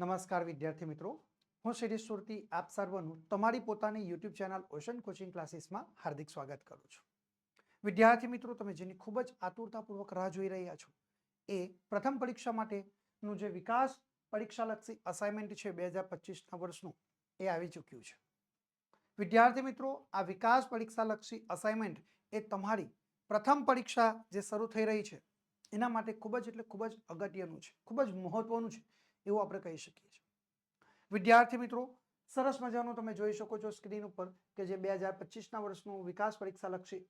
નમસ્કાર વિદ્યાર્થી મિત્રો. હું શિરીષ સુરતી, આપ સર્વનું તમારી પોતાની યુટ્યુબ ચેનલ ઓશન કોચિંગ ક્લાસીસમાં હાર્દિક સ્વાગત કરું છું. વિદ્યાર્થી મિત્રો, તમે જેની ખૂબ જ આતુરતાપૂર્વક રાહ જોઈ રહ્યા છો, એ પ્રથમ પરીક્ષા માટેનું જે વિકાસ પરીક્ષાલક્ષી અસાઇનમેન્ટ છે બે હજાર પચીસના વર્ષનું, એ આવી ચૂક્યું છે. વિદ્યાર્થી મિત્રો, આ વિકાસ પરીક્ષાલક્ષી અસાઇનમેન્ટ એ તમારી પ્રથમ પરીક્ષા જે શરૂ થઈ રહી છે, એના માટે ખૂબ જ એટલે ખૂબ જ અગત્યનું છે, ખૂબ જ મહત્વનું છે. એવું આપણે કહી શકીએ છીએ. વિદ્યાર્થી મિત્રો, સરસ મજાનું તમે જોઈ શકો છો સ્ક્રીન ઉપર કે જે બે હજાર પચીસના વર્ષનું વિકાસ પરીક્ષાલક્ષી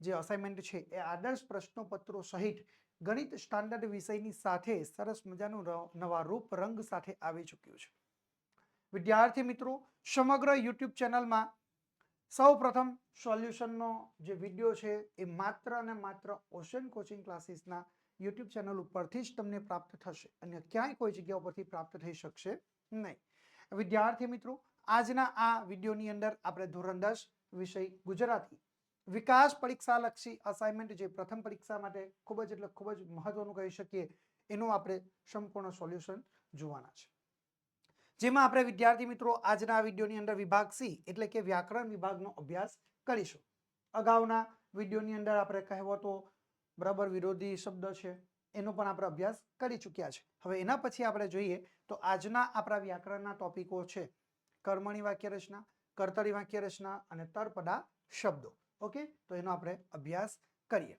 જે અસાઇનમેન્ટ છે, એ આદર્શ પ્રશ્નોપત્રો સહિત ગણિત સ્ટાન્ડર્ડ વિષયની સાથે સરસ મજાનું નવા રૂપ રંગ સાથે આવી ચૂક્યું છે. વિદ્યાર્થી મિત્રો, સમગ્ર યુટ્યુબ ચેનલમાં સૌ પ્રથમ સોલ્યુશનનો જે વીડિયો છે, એ માત્ર અને માત્ર ઓશન કોચિંગ ક્લાસીસના યુટ્યુબ ચેનલ ઉપરથી જ તમને પ્રાપ્ત થશે અને ક્યાંય કોઈ જગ્યા ઉપરથી પ્રાપ્ત થઈ શકશે નહીં. વિદ્યાર્થી મિત્રો, આજના આ વિડીયોની અંદર આપણે ધોરણ દસ વિષય ગુજરાતી, વિકાસ પરીક્ષાલક્ષી અસાઇનમેન્ટ જે પ્રથમ પરીક્ષા માટે ખૂબ જ એટલે ખૂબ જ મહત્વનું કહી શકીએ, એનું આપણે સંપૂર્ણ સોલ્યુશન જોવાના છે. જેમાં આપણે વિદ્યાર્થી મિત્રો, આજના આ વિડીયોની અંદર વિભાગ સી એટલે કે વ્યાકરણ વિભાગનો અભ્યાસ કરીશું. અગાઉના વિડીયોની અંદર આપણે કહેવતો બરાબર વિરોધી શબ્દ છે, એનો પણ આપણે અભ્યાસ કરી ચૂક્યા છે. હવે એના પછી આપણે જોઈએ તો આજના આપણા વ્યાકરણના ટોપિકો છે, કર્મણી વાક્ય રચના કર્તરી વાક્ય રચના અને તળપદા શબ્દો. ઓકે? તો એનો આપણે અભ્યાસ કરીએ.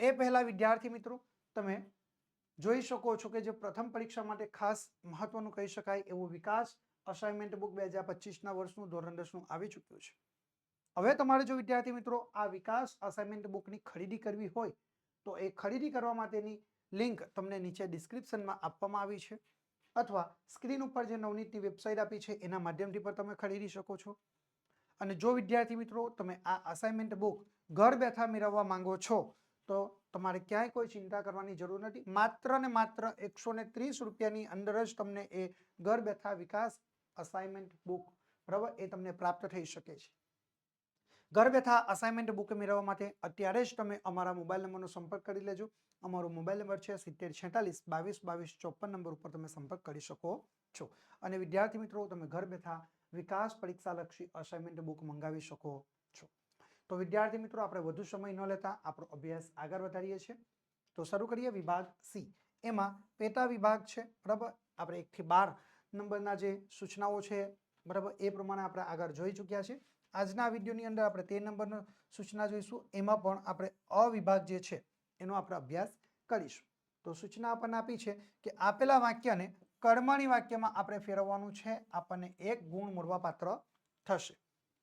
એ પહેલા વિદ્યાર્થી મિત્રો, તમે જોઈ શકો છો કે જે પ્રથમ પરીક્ષા માટે ખાસ મહત્વનું કહી શકાય એવું વિકાસ અસાઇનમેન્ટ બુક બે હજાર પચીસના વર્ષનું ધોરણ દસનું આવી ચૂક્યું છે. હવે તમારે જો વિદ્યાર્થી મિત્રો આ વિકાસ અસાઇનમેન્ટ બુકની ખરીદી કરવી હોય તો એ ખરીદી કરવા માટેની લિંક તમને નીચે ડિસ્ક્રિપ્શનમાં આપવામાં આવી છે. અથવા સ્ક્રીન ઉપર જે નવનીતની વેબસાઇટ આપી છે, એના માધ્યમથી પણ તમે ખરીદી શકો છો. અને જો વિદ્યાર્થી મિત્રો, તમે આ અસાઇનમેન્ટ બુક ઘર બેઠા મેળવવા માંગો છો, તો તમારે ક્યાંય કોઈ ચિંતા કરવાની જરૂર નથી. માત્ર ને માત્ર એકસો ને ત્રીસ રૂપિયાની અંદર જ તમને એ ઘર બેઠા વિકાસ અસાઇનમેન્ટ બુક બરાબર, એ તમને પ્રાપ્ત થઈ શકે છે. ઘર બેઠા અસાઇનમેન્ટ બુક મેળવવા માટે અત્યારે જ તમે અમારા મોબાઈલ નંબરનો સંપર્ક કરી લેજો. અમારો મોબાઈલ નંબર છે સિત્તેર છેતાલીસ, બાવીસ બાવીસ, ચોપન નંબર ઉપર તમે સંપર્ક કરી શકો છો. અને વિદ્યાર્થી મિત્રો, તમે ઘર બેઠા વિકાસ પરીક્ષાલક્ષી અસાઇનમેન્ટ બુક મંગાવી શકો છો. તો વિદ્યાર્થી મિત્રો, આપણે વધુ સમય ન લેતા, આપણો અભ્યાસ આગળ વધારીએ છીએ. તો શરૂ કરીએ વિભાગ સી. એમાં પેટા વિભાગ છે, બરાબર? આપણે એકથી બાર નંબરના જે સૂચનાઓ છે, બરાબર? એ પ્રમાણે આપણે આગળ જોઈ ચૂક્યા છે આજના વિડીયોની અંદર આપણે તે નંબરનો સૂચના જોઈશું. એમાં પણ આપણે અવિભાગ જે છે, એનો આપણે અભ્યાસ કરીશું. તો સૂચના આપણને આપી છે કે આપેલા વાક્યને કર્મણી વાક્યમાં આપણે ફેરવવાનું છે. આપણને એક ગુણ મળવાપાત્ર થશે.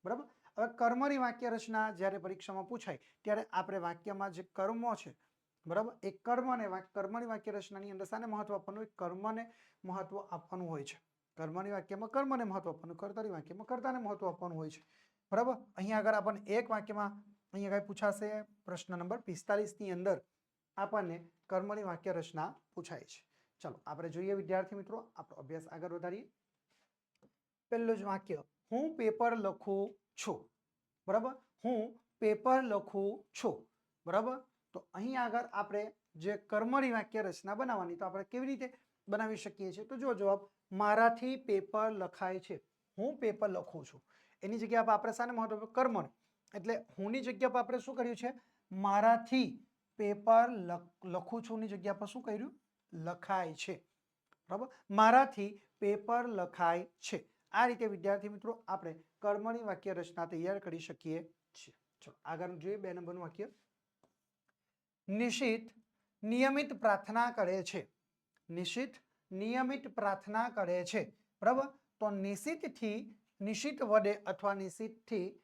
બરાબર? હવે કર્મની વાક્ય રચના જ્યારે પરીક્ષામાં પૂછાય, ત્યારે આપણે વાક્યમાં જે કર્મો છે, બરાબર? એ કર્મને કર્મની વાક્ય રચનાની અંદર સાને મહત્વ આપવાનું? કર્મને મહત્વ આપવાનું હોય છે. કર્મની વાક્યમાં કર્મને મહત્વ આપવાનું કર્તાની વાક્યમાં કર્તાને મહત્વ આપવાનું હોય છે. બરાબર? અહીંયા આગળ આપણને એક વાક્યમાં અહીંયા કઈ પૂછાશે. પ્રશ્ન નંબર પિસ્તાલીસની અંદર આપણને કર્મની વાક્ય રચના પૂછાય છે. ચાલો, આપણે જોઈએ વિદ્યાર્થી મિત્રો, આપણો અભ્યાસ આગળ વધારીએ. પહેલું જ વાક્ય, હું પેપર લખું છું. બરાબર? હું પેપર લખું છું. બરાબર? તો અહીં આગળ આપણે જે કર્મની વાક્ય રચના બનાવવાની, તો આપણે કેવી રીતે બનાવી શકીએ છીએ? તો જો જવાબ, મારાથી પેપર લખાય છે. હું પેપર લખું છું. એની જગ્યા પર આપણે શાને મહત્વ? કર્મણ એટલે હુંની જગ્યા પર આપણે શું કર્યું છે? મારાથી પેપર લખ- લખું છુંની જગ્યા પર શું કર્યું? લખાય છે. બરાબર? મારાથી પેપર લખાય છે. આ રીતે વિદ્યાર્થી મિત્રો આપણે કર્મની વાક્ય રચના તૈયાર કરી શકીએ છીએ. ચલો, આગળ જોઈએ બે નંબરનું વાક્ય. નિશિત નિયમિત પ્રાર્થના કરે છે. નિશિત નિયમિત પ્રાર્થના કરે છે. બરાબર? તો નિશિતથી નિશિત વડે અથવા નિશિતથી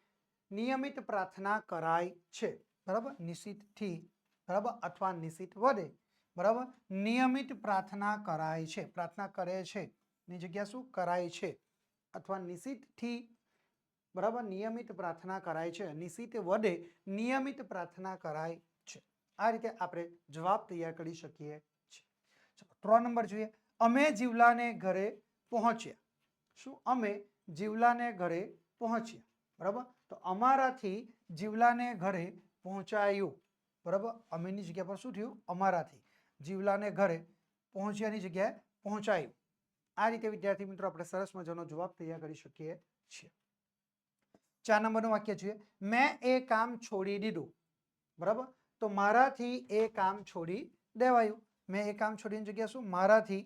નિયમિત પ્રાર્થના કરાય છે. બરાબર? નિશિતથી બરાબર? અથવા નિશિત વડે. બરાબર? નિયમિત પ્રાર્થના કરાય છે. પ્રાર્થના કરે છે. ની જગ્યા શું? કરાય છે. અથવા નિશિતથી બરાબર? નિયમિત પ્રાર્થના કરાય છે. નિશિત વડે નિયમિત પ્રાર્થના કરાય છે. આ રીતે આપણે જવાબ તૈયાર કરી શકીએ છીએ. ત્રણ નંબર જોઈએ. અમે જીવલાને ઘરે પહોંચ્યા. શું? અમે જીવલાને ઘરે પહોંચ્યા, બરાબર? તો અમારાથી જીવલાને ઘરે પહોંચાયું, બરાબર? અમેની જગ્યા પર શું થયું? અમારાથી જીવલાને ઘરે પહોંચ્યાની જગ્યાએ પહોંચાયું. આ રીતે, વિદ્યાર્થી મિત્રો, આપણે સરસ મજાનો જવાબ તૈયાર કરી શકીએ છીએ. ચાર નંબરનું વાક્ય જોઈએ મેં એ કામ છોડી દીધું. બરાબર? તો મારાથી એ કામ છોડી દેવાયું. મેં એ કામ છોડીની જગ્યા શું? મારાથી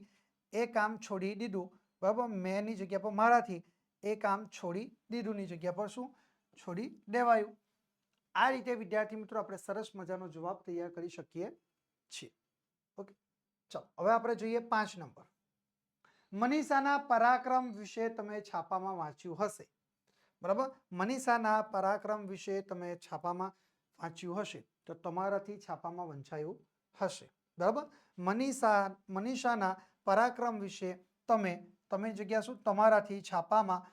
એ કામ છોડી દીધું. બરાબર? મેંની જગ્યા પર મારાથી એ કામ છોડી દીધુંની જગ્યા પર શું? છોડી દેવાયું. આ રીતે વિદ્યાર્થી મિત્રો આપણે સરસ મજાનો જવાબ તૈયાર કરી શકીએ છીએ. ઓકે, ચાલો, હવે આપણે જોઈએ પાંચ નંબર. મનીષાના પરાક્રમ વિશે તમે છાપામાં વાંચ્યું હશે. બરાબર? મનીષાના પરાક્રમ વિશે તમે છાપામાં વાંચ્યું હશે, તો તમારાથી છાપામાં વંચાયું હશે. બરાબર? મનીષા, મનીષાના પરાક્રમ વિશે તમે તમે જગ્યા શું? તમારાથી છાપામાં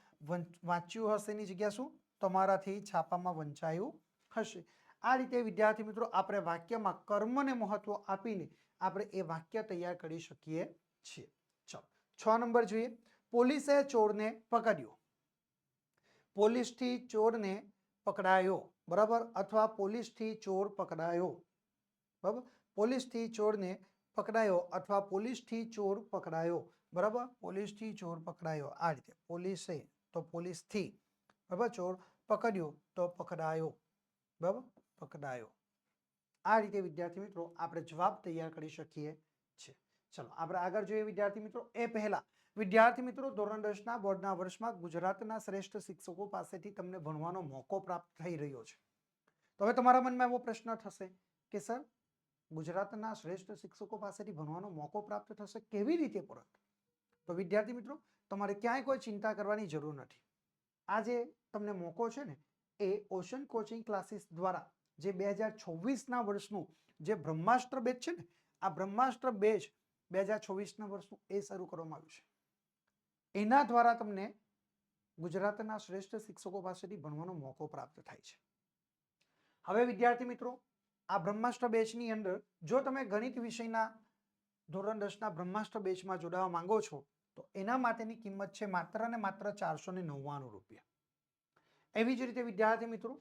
વાંચ્યું હશે ની જગ્યા શું? તમારાથી છાપામાં વંચાયું હશે. આ રીતે, વિદ્યાર્થી મિત્રો, આપણે વાક્યમાં કર્મને મહત્વ આપીને આપણે એ વાક્ય તૈયાર કરી શકીએ છીએ. ચાલો, છ નંબર જોઈએ. પોલીસે ચોરને પકડ્યો. પોલીસથી ચોરને પકડાયો, બરાબર? અથવા પોલીસથી ચોર પકડાયો, બરાબર? પોલીસથી ચોરને પકડાયો અથવા પોલીસથી ચોર પકડાયો. બરાબર? પોલીસથી ચોર પકડાયો. આ રીતે પોલીસે તો પોલીસથી, બરાબર? ચોર પકડ્યો તો પકડાયો. બરાબર? પકડાયો. આ રીતે વિદ્યાર્થી મિત્રો આપણે જવાબ તૈયાર કરી શકીએ છીએ ચલો, આપણે આગળ જોઈએ વિદ્યાર્થી મિત્રો. એ પહેલા, વિદ્યાર્થી મિત્રો, ધોરણ દસના બોર્ડના વર્ષમાં ગુજરાતના શ્રેષ્ઠ શિક્ષકો પાસેથી તમને ભણવાનો મોકો પ્રાપ્ત થઈ રહ્યો છે. તો હવે તમારા મનમાં એવો પ્રશ્ન થશે કે, સર, ગુજરાતના શ્રેષ્ઠ શિક્ષકો પાસેથી ભણવાનો મોકો પ્રાપ્ત થશે કેવી રીતે પરત? તો વિદ્યાર્થી મિત્રો, તમારે ક્યાંય કોઈ ચિંતા કરવાની જરૂર નથી. આ જે તમને મોકો છે ને, એ ઓશન કોચિંગ ક્લાસીસ દ્વારા જે બે હજાર છવ્વીસના વર્ષનું જે બ્રહ્માસ્ત્ર બેચ છે ને, આ બ્રહ્માસ્ત્ર બેચ બે હજાર છવ્વીસના વર્ષનું એ શરૂ કરવામાં આવ્યું છે. એના દ્વારા તમને ગુજરાતના શ્રેષ્ઠ શિક્ષકો પાસેથી ભણવાનો મોકો પ્રાપ્ત થાય છે. હવે વિદ્યાર્થી મિત્રો, આ બ્રહ્માસ્ત્ર બેચની અંદર જો તમે ગણિત વિષયના ધોરણ દસના બ્રહ્માસ્ત્ર બેચમાં જોડાવા માંગો છો, તો એના માટેની કિંમત છે માત્ર ને માત્ર ચારસો ને નવ્વાણું રૂપિયા. એવી જ રીતે વિદ્યાર્થી મિત્રો,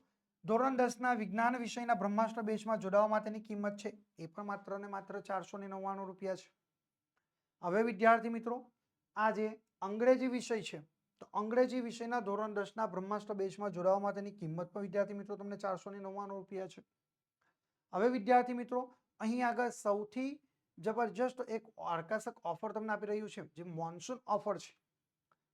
ધોરણ દસના વિજ્ઞાન વિષયના બ્રહ્માસ્ત્ર બેચમાં જોડાવા માટેની કિંમત છે, એ પણ માત્ર ને માત્ર ચારસો ને નવ્વાણું રૂપિયા છે. હવે વિદ્યાર્થી મિત્રો, આ જે અંગ્રેજી વિષય છે, તો અંગ્રેજી વિષયના ધોરણ દસના બ્રહ્માસ્ત્ર બેચમાં જોડાવા માટેની કિંમત પણ વિદ્યાર્થી મિત્રો તમને ચારસો ને નવ્વાણું રૂપિયા છે. હવે વિદ્યાર્થી મિત્રો, અહીં આગળ સૌથી જબરજસ્ત એક આકર્ષક ઓફર તમને આપી રહ્યું છે, જે મોન્સૂન ઓફર છે.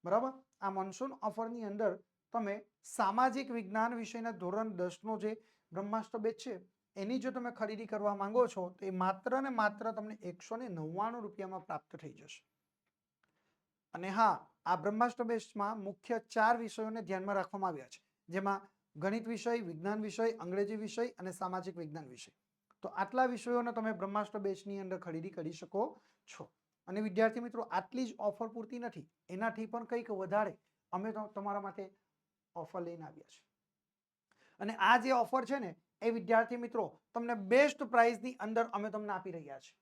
બરાબર? આ મોન્સૂન ઓફરની અંદર તમે સામાજિક વિજ્ઞાન વિષયના ધોરણ દસનો જે બ્રહ્માસ્ત્ર બેચ છે, એની જો તમે ખરીદી કરવા માંગો છો, તો એ માત્ર ને માત્ર તમને એકસો ને નવ્વાણું રૂપિયામાં પ્રાપ્ત થઈ જશે. અને હા, આ બ્રહ્માસ્ત્ર બેચમાં મુખ્ય ચાર વિષયોને ધ્યાનમાં રાખવામાં આવ્યા છે, જેમાં ગણિત વિષય, વિજ્ઞાન વિષય, અંગ્રેજી વિષય અને સામાજિક વિજ્ઞાન વિષય. તો આટલા વિષયોને તમે બ્રહ્માસ્ત્ર બેચની અંદર ખરીદી કરી શકો છો. અને વિદ્યાર્થી મિત્રો, આટલી જ ઓફર પૂરતી નથી. એનાથી પણ કંઈક વધારે અમે તમારા માટે ઓફર લઈને આવ્યા છે અને આ જે ઓફર છે ને, એ વિદ્યાર્થી મિત્રો, તમને બેસ્ટ પ્રાઇઝની અંદર અમે તમને આપી રહ્યા છે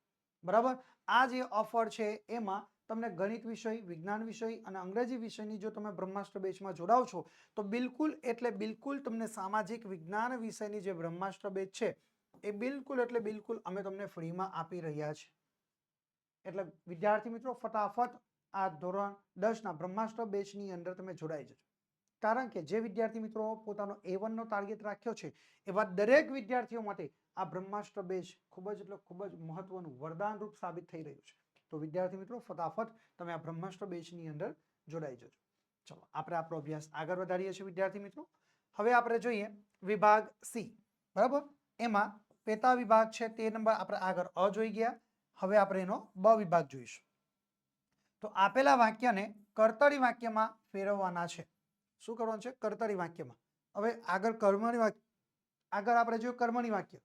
બરાબર? આ જે ઓફર છે, એમાં તમને ગણિત વિષય, વિજ્ઞાન વિષય અને અંગ્રેજી વિષયની જો તમે બ્રહ્માસ્ત્ર બેચમાં જોડાવ છો, તો બિલકુલ એટલે બિલકુલ તમને સામાજિક વિજ્ઞાન વિષયની જે બ્રહ્માસ્ત્ર બેચ છે એ બિલકુલ એટલે બિલકુલ અમે તમને ફ્રીમાં આપી રહ્યા છે. એટલે વિદ્યાર્થી મિત્રો, ફટાફટ આ ધોરણ દસના બ્રહ્માસ્ત્ર બેચની અંદર તમે જોડાઈ જજો. કારણ કે જે વિદ્યાર્થી મિત્રો પોતાનો એ વનનો ટાર્ગેટ રાખ્યો છે, એવા દરેક વિદ્યાર્થીઓ માટે આ બ્રહ્માસ્ત્ર બેચ ખૂબ જ એટલે ખૂબ જ મહત્વનું વરદાન રૂપ સાબિત થઈ રહ્યું છે. તો વિદ્યાર્થી મિત્રો, ફટાફટ તમે આ બ્રહ્માસ્ત્ર બેચની અંદર જોડાઈ જજો. ચલો, આપણે આપણો અભ્યાસ આગળ વધારીએ છીએ વિદ્યાર્થી મિત્રો. હવે આપણે જોઈએ વિભાગ સી બરાબર? એમાં પેટા વિભાગ છે તે નંબર આપણે આગળ અ જોઈ ગયા. હવે આપણે એનો બ વિભાગ જોઈશું. તો આપેલા વાક્યને કર્તરી વાક્યમાં ફેરવવાના છે. શું કરવાનું છે? કર્તરી વાક્યમાં. હવે આગળ કર્મણી વાક્ય, આગળ આપણે જોયું કર્મણી વાક્ય.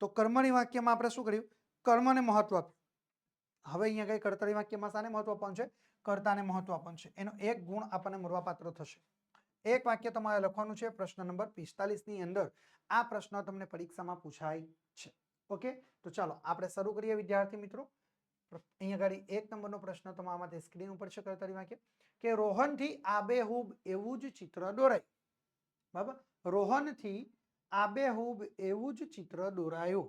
તો કર્મણી વાક્યમાં આપણે શું કર્યું? કર્મને મહત્વ આપ્યું. હવે અહીંયા કઈ કર્તરી વાક્યમાં શાને મહત્વ આપવાનું છે? કર્તાને મહત્વ આપવાનું છે. એનો એક ગુણ આપણને મળવાપાત્ર થશે. એક વાક્ય તમારે લખવાનું છે, પ્રશ્ન નંબર પિસ્તાલીસની અંદર. આ પ્રશ્ન તમને પરીક્ષામાં પૂછાય છે. ઓકે? તો ચાલો, આપણે શરૂ કરીએ વિદ્યાર્થી મિત્રો. અહીંયા આગળ એક નંબરનો પ્રશ્ન તમારા માટે સ્ક્રીન ઉપર છે કરતા વાક્ય કે રોહનથી આબેહૂબ એવું જ ચિત્ર દોરાય. બરાબર? રોહનથી આબેહૂબ એવું જ ચિત્ર દોરાયું.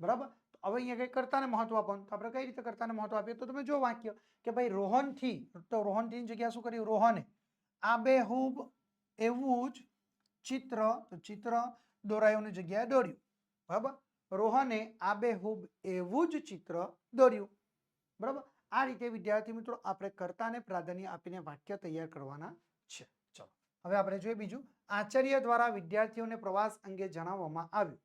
બરાબર? તો હવે અહીંયા કઈ કરતાને મહત્વ આપવાનું. તો આપણે કઈ રીતે કરતાને મહત્વ આપીએ? તો તમે જો વાક્ય કે ભાઈ રોહનથી, તો રોહનથી જગ્યા શું કર્યું? રોહને. આબેહૂબ એવું જ ચિત્ર તો ચિત્ર દોરાયોની જગ્યાએ દોર્યું. બરાબર? રોહને આબેહૂબ એવું જ ચિત્ર દોર્યું. બરાબર? આ રીતે વિદ્યાર્થી મિત્રો આપણે કર્તાને પ્રાધાન્ય આપીને વાક્ય તૈયાર કરવાના છે. ચલો, હવે આપણે જોઈએ બીજું. આચાર્ય દ્વારા વિદ્યાર્થીઓને પ્રવાસ અંગે જણાવવામાં આવ્યું.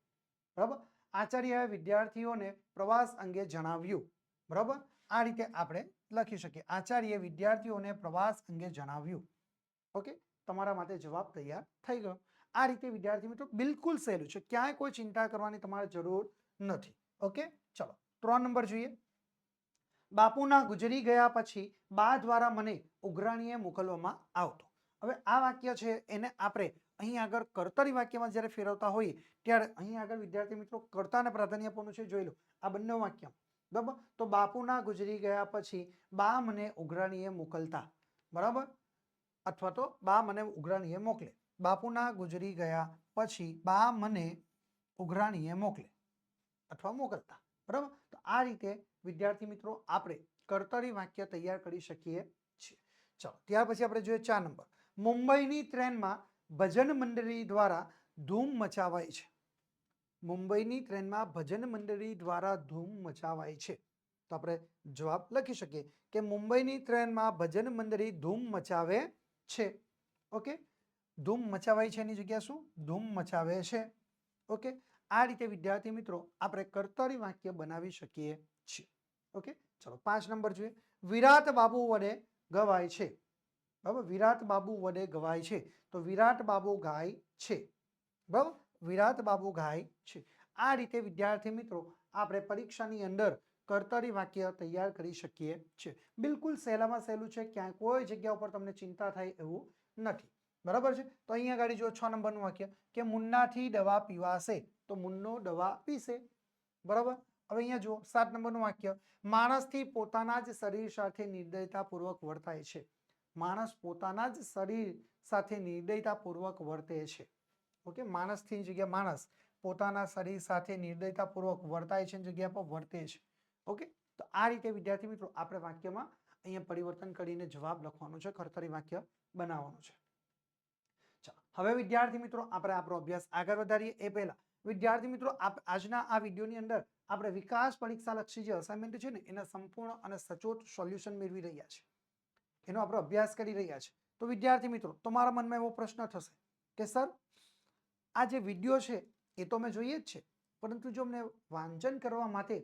બરાબર? આચાર્યએ વિદ્યાર્થીઓને પ્રવાસ અંગે જણાવ્યું. બરાબર? આ રીતે આપણે લખી શકીએ. આચાર્યએ વિદ્યાર્થીઓને પ્રવાસ અંગે જણાવ્યું. ઓકે? તમારા માટે જવાબ તૈયાર થઈ ગયો. આ રીતે વિદ્યાર્થી મિત્રો બિલકુલ સહેલું છે. ક્યાંય કોઈ ચિંતા કરવાની તમારે જરૂર નથી. ઓકે? ચલો, ત્રણ નંબર જોઈએ. બાપુના ગુજરી ગયા પછી બા દ્વારા મને ઉઘરાણીએ મોકલવામાં આવતો. હવે આ વાક્ય છે, એને આપણે અહીં આગળ કર્તરી વાક્યમાં જ્યારે ફેરવતા હોઈએ, ત્યારે અહીં આગળ વિદ્યાર્થી મિત્રો કર્તાને પ્રાધાન્ય આપવાનું છે. જોઈ લો, આ બંને વાક્ય બરાબર? તો બાપુના ગુજરી ગયા પછી બા મને ઉઘરાણીએ મોકલતા. બરાબર? અથવા તો બા મને ઉઘરાણીએ મોકલે. બાપુના ગુજરી ગયા પછી બા મને ઉઘરાણીએ મોકલે અથવા મોકલતા. બરાબર? તો આ રીતે, વિદ્યાર્થી મિત્રો, આપણે કર્તરી વાક્ય તૈયાર કરી શકીએ છીએ. ચાલો, ત્યાર પછી આપણે જોઈએ ચાર નંબર. મુંબઈની ટ્રેનમાં ભજન મંડળી દ્વારા ધૂમ મચાવાય છે. મુંબઈની ટ્રેનમાં ભજન મંડળી દ્વારા ધૂમ મચાવાય છે. તો આપણે જવાબ લખી શકીએ કે મુંબઈની ટ્રેનમાં ભજન મંડળી ધૂમ મચાવે છે. ઓકે? ધૂમ મચાવાય છે એની જગ્યા શું? ધૂમ મચાવે છે. ઓકે? આ રીતે વિદ્યાર્થી મિત્રો આપણે કર્તરી વાક્ય બનાવી શકીએ છીએ. ઓકે? ચલો, પાંચ નંબર જોઈએ. વિરાટ બાબુ વડે ગવાય છે. બરાબર? વિરાટ બાબુ વડે ગવાય છે. તો વિરાટ બાબુ ગાય છે. બરાબર? વિરાટ બાબુ ગાય છે. આ રીતે વિદ્યાર્થી મિત્રો આપણે પરીક્ષાની અંદર કર્તરી વાક્ય તૈયાર કરી શકીએ છીએ. બિલકુલ સહેલામાં સહેલું છે, ક્યાંય કોઈ જગ્યા ઉપર તમને ચિંતા થાય એવું નથી. બરાબર છે? તો અહીંયા આગળ જો છ નંબરનું વાક્ય, કે મુન્નાથી દવા પીવાશે, તો મુન્નો દવા પીશે. બરાબર? હવે અહીંયા જુઓ, સાત નંબરનું વાક્ય, માણસથી પોતાના જ શરીર સાથે નિર્દયતાપૂર્વક વર્તાય છે. માણસ પોતાના જ શરીર સાથે નિર્દયતાપૂર્વક વર્તે છે. ઓકે? માણસથી જગ્યા, માણસ પોતાના શરીર સાથે નિર્દયતાપૂર્વક વર્તાય છે જગ્યા પર વર્તે છે. ઓકે? તો આ રીતે, વિદ્યાર્થી મિત્રો, આપણે વાક્યમાં અહીંયા પરિવર્તન કરીને જવાબ લખવાનો છે ખરતરી વાક્ય બનાવવાનું છે. હવે વિદ્યાર્થી મિત્રો, આપણે આપણો અભ્યાસ આગળ વધારીએ. એ પહેલા, વિદ્યાર્થી મિત્રો આજના આ વિડીયોની અંદર આપણે વિકાસ પરીક્ષા લક્ષી જે અસાઇનમેન્ટ છે ને, એના સંપૂર્ણ અને સચોટ સોલ્યુશન મેળવી રહ્યા છે એનો આપણે અભ્યાસ કરી રહ્યા છે તો વિદ્યાર્થી મિત્રો, તમારા મનમાં એવો પ્રશ્ન થશે કે, સર, આ જે વીડિયો છે, એ તો અમે જોઈએ જ છે. પરંતુ જો અમને વાંચન કરવા માટે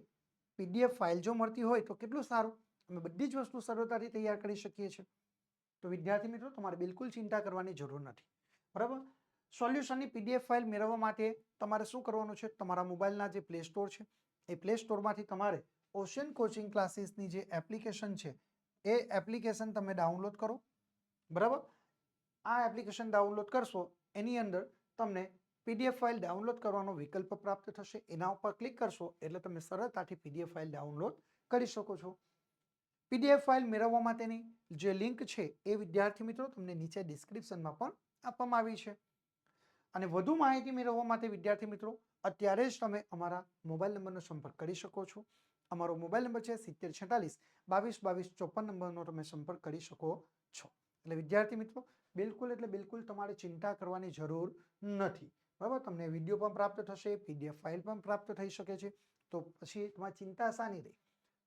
પીડીએફ ફાઇલ જો મળતી હોય તો કેટલું સારું? અમે બધી જ વસ્તુ સરળતાથી તૈયાર કરી શકીએ છીએ. તો વિદ્યાર્થી મિત્રો, તમારે બિલકુલ ચિંતા કરવાની જરૂર નથી. બરાબર? સોલ્યુશનની પીડીએફ ફાઇલ મેળવવા માટે તમારે શું કરવાનું છે? તમારા મોબાઈલના જે પ્લે સ્ટોર છે, એ પ્લે સ્ટોરમાંથી તમારે ઓશિયન કોચિંગ ક્લાસીસની જે એપ્લિકેશન છે, એ એપ્લિકેશન તમે ડાઉનલોડ કરો. બરાબર? આ એપ્લિકેશન ડાઉનલોડ કરશો, એની અંદર તમને પીડીએફ ફાઇલ ડાઉનલોડ કરવાનો વિકલ્પ પ્રાપ્ત થશે. એના ઉપર ક્લિક કરશો એટલે તમે સરળતાથી પીડીએફ ફાઇલ ડાઉનલોડ કરી શકો છો. પીડીએફ ફાઇલ મેળવવા માટેની જે લિંક છે એ વિદ્યાર્થી મિત્રો તમને નીચે ડિસ્ક્રિપ્શનમાં પણ આપવામાં આવી છે. અને વધુ માહિતી મેળવવા માટે વિદ્યાર્થી મિત્રો, અત્યારે જ તમે અમારા મોબાઈલ નંબરનો સંપર્ક કરી શકો છો. અમારો મોબાઈલ નંબર છે સિત્તેર છેતાલીસ, બાવીસ બાવીસ, ચોપન નંબરનો તમે સંપર્ક કરી શકો છો. એટલે વિદ્યાર્થી મિત્રો, બિલકુલ એટલે બિલકુલ તમારે ચિંતા કરવાની જરૂર નથી. બરાબર? તમને વીડિયો પણ પ્રાપ્ત થશે, પીડીએફ ફાઇલ પણ પ્રાપ્ત થઈ શકે છે. તો પછી તમારી ચિંતા શાની રહી?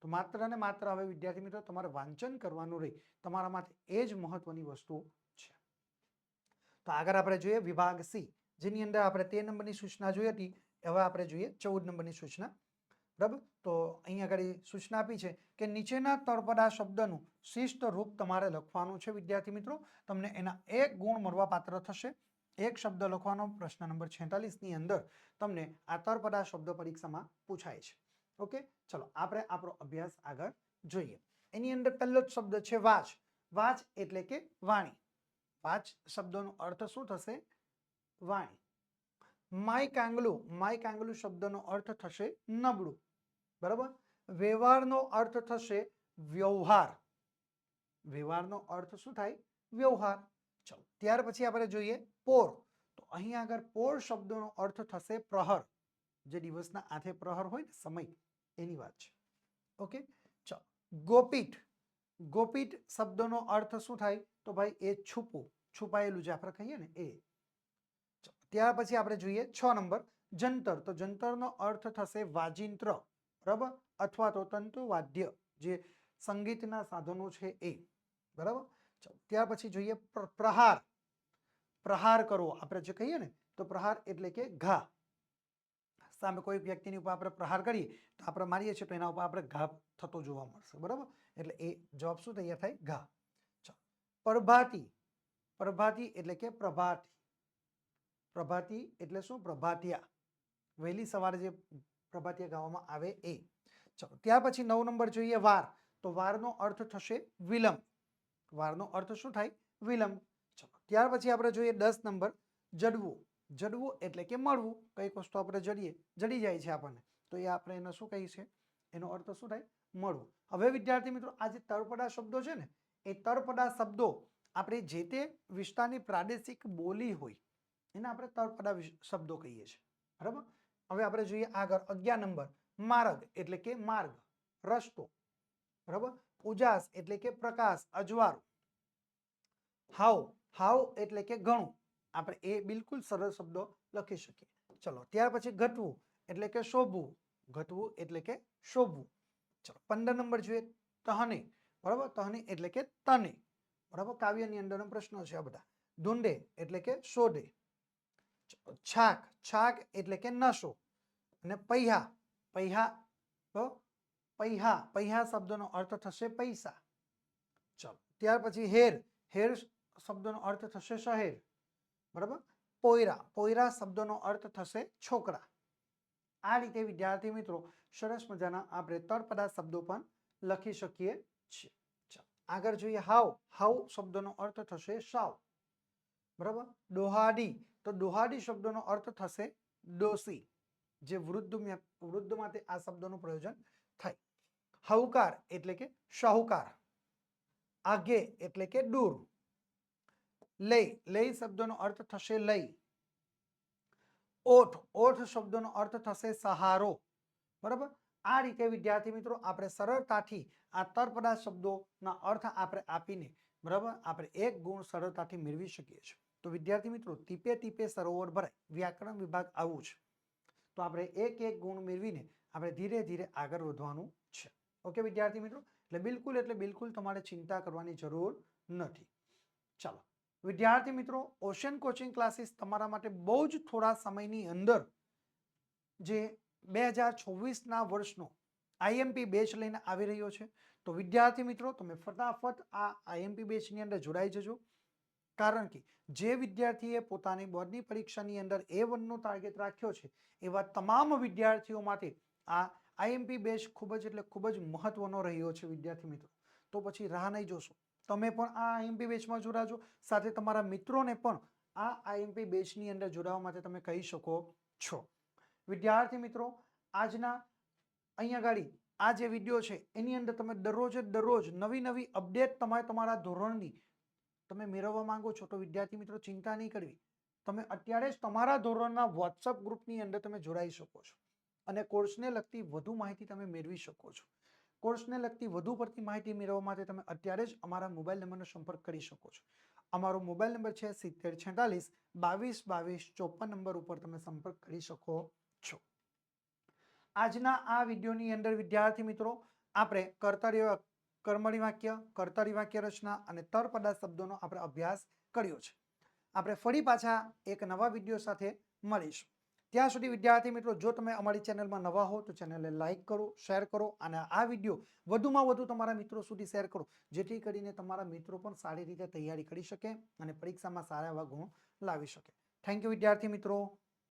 તો માત્ર ને માત્ર હવે વિદ્યાર્થી મિત્રો, તમારે વાંચન કરવાનું રહી. તમારા માટે એ જ મહત્વની વસ્તુ છે. તો આગળ આપણે જોઈએ વિભાગ સી. જેની અંદર આપણે તે નંબરની સૂચના જોઈ હતી. હવે આપણે જોઈએ ચૌદ નંબરની સૂચના. બરાબર? તો અહીંયા આગળ સૂચના આપી છે કે નીચેના તળપદા શબ્દનું શિષ્ટ રૂપ તમારે લખવાનું છે વિદ્યાર્થી મિત્રો. તમને એના એક ગુણ મળવા પાત્ર થશે. એક શબ્દ લખવાનો પ્રશ્ન નંબર છેતાલીસની અંદર તમને આ તળપદા શબ્દ પરીક્ષામાં પૂછાય છે. ઓકે? ચલો, આપણે આપણો અભ્યાસ આગળ જોઈએ. એની અંદર પહેલો જ શબ્દ છે વાચ. વાચ એટલે કે વાણી. વાચ શબ્દનો અર્થ શું થશે? વાણી. માય કાંગલું. માય કાંગલું શબ્દનો અર્થ થશે નબળું. બરાબર? વ્યવહારનો અર્થ થશે વ્યવહાર. વ્યવહારનો અર્થ શું થાય? વ્યવહાર. ચલો, ત્યાર પછી આપણે જોઈએ પોર. તો અહીં આગળ પોર શબ્દનો અર્થ થશે પ્રહર. જે દિવસના આથે પ્રહર હોય ને, સમય. એની વાત છે. ઓકે? ચલો ગોપીટ ગોપીટ શબ્દનો અર્થ શું થાય? તો ભાઈ, એ છુપું. છુપાયેલું જે આપણે કહીએ ને, એ. ત્યાર પછી આપણે જોઈએ છ નંબર. જંતર. તો જંતરનો અર્થ થશે વાજિંત્ર. બરાબર? અથવા તો તંતુ વાદ્ય જે સંગીતના સાધનો છે એ. બરાબર? ત્યાર પછી જોઈએ પ્રહાર. પ્રહાર કરવો આપણે જે કહીએ ને, તો પ્રહાર એટલે કે ઘા. સામે કોઈ વ્યક્તિની ઉપર આપણે પ્રહાર કરીએ, તો આપણે મારીએ છીએ તો એના ઉપર આપણે ઘા થતો જોવા મળશે, બરાબર? એટલે એ જવાબ શું તૈયાર થાય? ઘા. ચાલો, પ્રભાતી. પ્રભાતી એટલે કે પ્રભાતી. પ્રભાતી એટલે શું? પ્રભાતિયા. વહેલી સવારે જે પ્રભાતિયા ગાવામાં આવે એ. ચલો, ત્યાર પછી નવ નંબર જોઈએ, વાર. તો વારનો અર્થ થશે વિલંબ. વારનો અર્થ શું થાય? વિલંબ. ચલો, ત્યાર પછી આપણે જોઈએ દસ નંબર, જડવું. જડવું એટલે કે મળવું. કંઈક વસ્તુ આપણે જડીએ? જડી જાય છે આપણને. તો એ આપણે એને શું કહીએ છીએ એનો અર્થ શું થાય? મળવું. હવે વિદ્યાર્થી મિત્રો, આ જે તળપડા શબ્દો છે ને, એ તળપડા શબ્દો આપણે જે તે વિસ્તારની પ્રાદેશિક બોલી હોય, એને આપણે તળપડા શબ્દો કહીએ છીએ. બરાબર? હવે આપણે જોઈએ આગળ અગિયાર નંબર, માર્ગ એટલે કે માર્ગ, રસ્તો. બરાબર? ઉજાસ એટલે કે પ્રકાશ, અજવાળું. હાવ હાવ એટલે કે ઘણું. આપણે એ બિલકુલ સરળ શબ્દો લખી શકીએ. ચલો, ત્યાર પછી ઘટવું એટલે કે શોભવું. ઘટવું એટલે કે શોભવું. ચલો, પંદર નંબર જોઈએ. તહને, બરાબર? તહને એટલે કે તને. બરાબર? કાવ્યની અંદરનો પ્રશ્નો છે આ બધા. ધૂંડે એટલે કે શોધે. છાક. છાક એટલે કે નશો. અને પૈહા. પૈહા, તો પૈહા પૈહા શબ્દનો અર્થ થશે પૈસા. ચલો. ત્યાર પછી હેર હેર શબ્દનો અર્થ થશે શહેર. બરાબર? પોયરા પોયરા શબ્દનો અર્થ થશે છોકરા. આ રીતે વિદ્યાર્થી મિત્રો સરસ મજાના આપણે તળપદા શબ્દો પણ લખી શકીએ છીએ. ચાલો, આગળ જોઈએ હાવ હાવ શબ્દનો અર્થ થશે સાવ. બરાબર? દોહાડી તો દોહાડી શબ્દનો અર્થ થશે ડોસી. જે વૃદ્ધ વૃદ્ધ માટે આ શબ્દનું પ્રયોજન થાય. હવકાર એટલે કે શાહુકાર. આગે એટલે કે દૂર લઈ લઈ શબ્દનો અર્થ થશે લઈ ઓઠ ઓઠ શબ્દનો અર્થ થશે સહારો. બરાબર? આ રીતે વિદ્યાર્થી મિત્રો આપણે સરળતાથી આ તર્પદા શબ્દોના અર્થ આપણે આપીને બરાબર આપણે એક ગુણ સરળતાથી મેળવી શકીએ છીએ. તો વિદ્યાર્થી મિત્રો ટીપે ટીપે સરોવર ભરાય. વ્યાકરણ વિભાગ આવું છે. તો આપણે એક એક ગુણ મેળવીને આપણે ધીરે ધીરે આગળ વધવાનું છે. ઓકે, વિદ્યાર્થી મિત્રો? એટલે બિલકુલ એટલે બિલકુલ તમારે ચિંતા કરવાની જરૂર નથી. ચાલો, વિદ્યાર્થી મિત્રો ઓશન કોચિંગ ક્લાસીસ તમારા માટે બહુ જ થોડા સમયની અંદર જે બે હજાર છવ્વીસના વર્ષનો આઈએમપી બેચ લઈને આવી રહ્યો છે. તો વિદ્યાર્થી મિત્રો, તમે ફટાફટ આ આઈએમપી બેચની અંદર જોડાઈ જજો. કારણ કે જે વિદ્યાર્થીએ પોતાની બોર્ડની પરીક્ષાની અંદર એ વનનો ટાર્ગેટ રાખ્યો છે, એવા તમામ વિદ્યાર્થીઓ માટે આ આઈએમપી બેચ ખૂબ જ એટલે ખૂબ જ મહત્વનો રહ્યો છે, વિદ્યાર્થી મિત્રો. તો પછી રાહ નહીં જોશો. તમે પણ આ આઈએમપી બેચમાં જોડાજો. સાથે તમારા મિત્રોને પણ આ આઈએમપી બેચની અંદર જોડાવા માટે તમે કહી શકો છો. વિદ્યાર્થી મિત્રો, આજના અહીંયા ગાડી આ જે વીડિયો છે, એની અંદર તમે દરરોજ દરરોજ નવી નવી અપડેટ તમારે તમારા ધોરણની તમે મેળવવા માંગો છો, તો વિદ્યાર્થી મિત્રો, ચિંતા નહીં કરવી. તમે અત્યારે જ તમારા ધોરણના વોટ્સઅપ ગ્રુપની અંદર તમે જોડાઈ શકો છો. અને કોર્સને લગતી વધુ માહિતી તમે મેળવી શકો છો. કોર્સને લગતી વધુ પડતી માહિતી મેળવવા માટે તમે અત્યારે જ અમારા મોબાઈલ નંબરનો સંપર્ક કરી શકો છો. અમારો મોબાઈલ નંબર છે સિત્તેર છેતાલીસ, બાવીસ બાવીસ, ચોપન નંબર ઉપર તમે સંપર્ક કરી શકો છો. આજના આ વિડીયોની અંદર, વિદ્યાર્થી મિત્રો, આપણે કર્તવ્ય, કર્મણી વાક્ય, કર્તરી વાક્ય રચના અને તરપદા શબ્દોનો આપણે અભ્યાસ કર્યો છે. આપણે ફરી પાછા એક નવા વીડિયો સાથે મળીશું. ત્યાં સુધી વિદ્યાર્થી મિત્રો, જો તમે અમારી ચેનલમાં નવા હો, તો ચેનલને લાઇક કરો, શેર કરો અને આ વીડિયો વધુમાં વધુ તમારા મિત્રો સુધી શેર કરો, જેથી કરીને તમારા મિત્રો પણ સારી રીતે તૈયારી કરી શકે અને પરીક્ષામાં સારા એવા ગુણો લાવી શકે. થેન્ક યુ વિદ્યાર્થી મિત્રો.